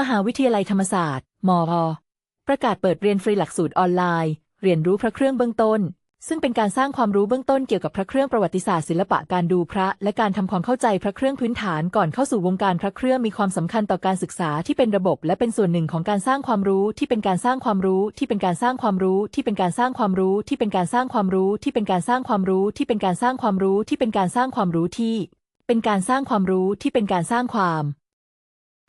มหาวิทยาลัยธรรมศาสตร์ มรประกาศเปิดเรียนฟรีหลักสูตรออนไลน์ เรียนรู้พระเครื่องเบื้องต้น ซึ่งเป็นการสร้างความรู้เบื้องต้นเกี่ยวกับพระเครื่องประวัติศาสตร์ศิลปะการดูพระ และการทำความเข้าใจพระเครื่องพื้นฐานก่อนเข้าสู่วงการพระเครื่องมีความสำคัญต่อการศึกษาที่เป็นระบบ และเป็นส่วนหนึ่งของการสร้างความรู้ที่เป็นการสร้างความรู้ที่เป็นการสร้างความรู้ที่เป็นการสร้างความรู้ที่เป็นการสร้างความรู้ที่เป็นการสร้างความรู้ที่เป็นการสร้างความรู้ที่เป็นการสร้างความรู้ที่ เป็นการสร้างความรู้ที่เป็นการสร้างความ